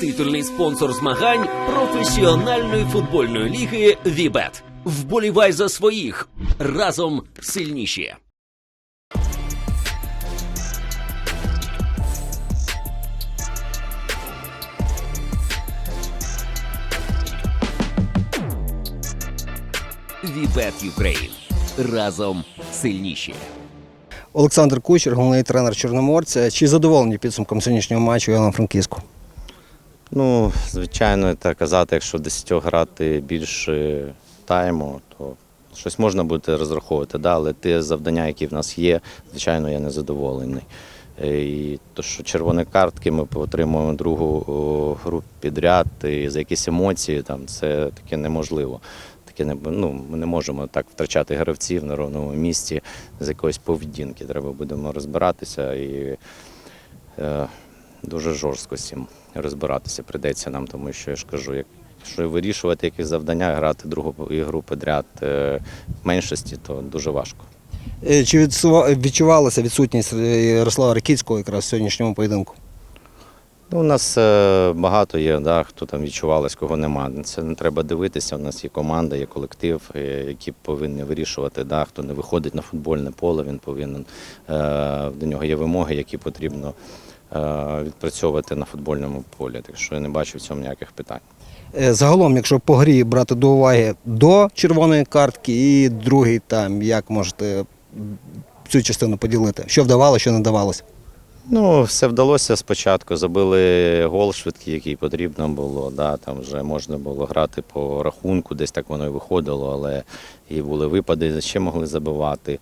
Титульний спонсор змагань професіональної футбольної ліги Вібет. Вболівай за своїх разом сильніші. Вібет Юкрейн. Разом сильніші. Олександр Кучер, головний тренер Чорноморця. Чи задоволені підсумком сьогоднішнього матчу Івано франківську Ну, звичайно, так казати, якщо 10 грати більше тайму, то щось можна буде розраховувати, да, але ті завдання, які в нас є, звичайно, я не задоволений. Е, І то, що червоні картки ми отримуємо другу гру підряд, і за якісь емоції, там, це таке неможливо. Таке не, ну, ми не можемо так втрачати гравців на ровному місці з якоїсь поведінки. Треба будемо розбиратися і е, дуже жорстко з цим розбиратися прийдеться нам, тому що я ж кажу, як- якщо вирішувати якісь завдання, грати другу ігру підряд е, в меншості, то дуже важко. Е, Чи відчувалася відсутність е, Ярослава Ракіцького якраз в сьогоднішньому поєдинку? Ну, у нас багато є, да, хто там відчувалось, кого нема. Це не треба дивитися. У нас є команда, є колектив, які повинні вирішувати. Да, хто не виходить на футбольне поле, він повинен до нього є вимоги, які потрібно відпрацьовувати на футбольному полі. Так що я не бачу в цьому ніяких питань. Е, Загалом, якщо по грі брати до уваги до червоної картки і другий тайм, як можете цю частину поділити? Що вдавалося, що не давалося? Ну, все вдалося спочатку. Забили гол швидкий, який потрібно було. Да, там вже можна було грати по рахунку, десь так воно і виходило, але і були випади, ще могли забивати.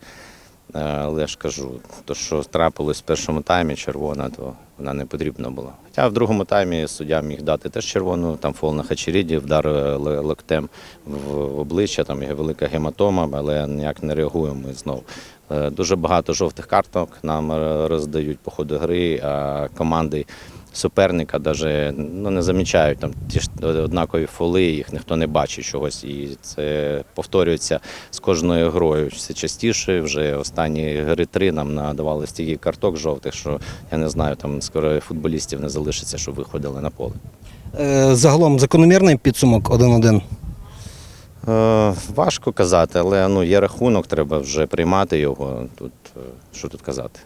Е, Але я ж кажу, то, що трапилось в першому таймі червона, то вона не потрібна була. Хоча в другому таймі суддя міг дати теж червону, там фол на Хачеріді, вдар е, локтем в обличчя, там є велика гематома, але ніяк не реагуємо знову. Е, Дуже багато жовтих карток нам роздають по ходу гри, а команди суперника навіть ну, не замічають там ті ж однакові фоли, їх ніхто не бачить чогось. І це повторюється з кожною грою. Все частіше. Вже останні гри три нам надавали стільки карток жовтих, що я не знаю, там скоро футболістів не залишиться, щоб виходили на поле. Е, Загалом закономірний підсумок 1-1. Е, важко казати, але ну, є рахунок, треба вже приймати його. Тут е, що тут казати.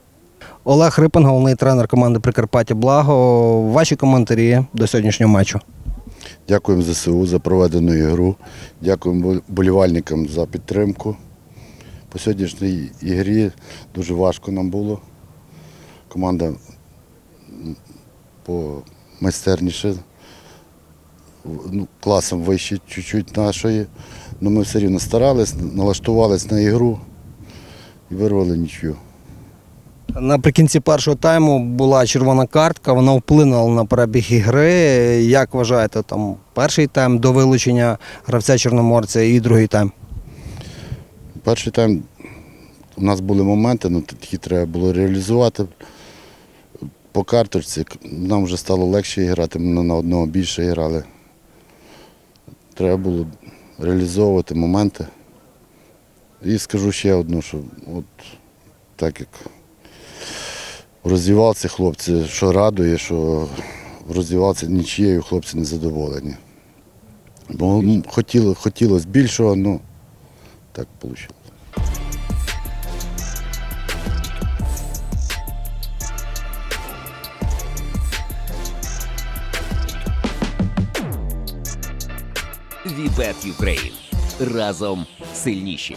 Олег Рипин, головний тренер команди Прикарпаття Благо. Ваші коментарі до сьогоднішнього матчу. Дякуємо ЗСУ за проведену ігру. Дякуємо болівальникам за підтримку. По сьогоднішній ігрі дуже важко нам було. Команда м, помайстерніше, ну, класом вище чуть-чуть нашої. Але ми все рівно старались, налаштувались на ігру і вирвали нічию. Наприкінці першого тайму була червона картка, вона вплинула на перебіг ігри. Як вважаєте, там перший тайм до вилучення гравця Чорноморця і другий тайм? Перший тайм у нас були моменти, ну які треба було реалізувати. По карточці нам вже стало легше грати, ми на одного більше грали. Треба було реалізовувати моменти. І скажу ще одну, що от так як в роздівалці хлопці, що радує, що в роздівалці нічією хлопці не задоволені. Бо хотіло, хотілося більшого, ну так вийшло. Вібет Юкрейн. Разом сильніші.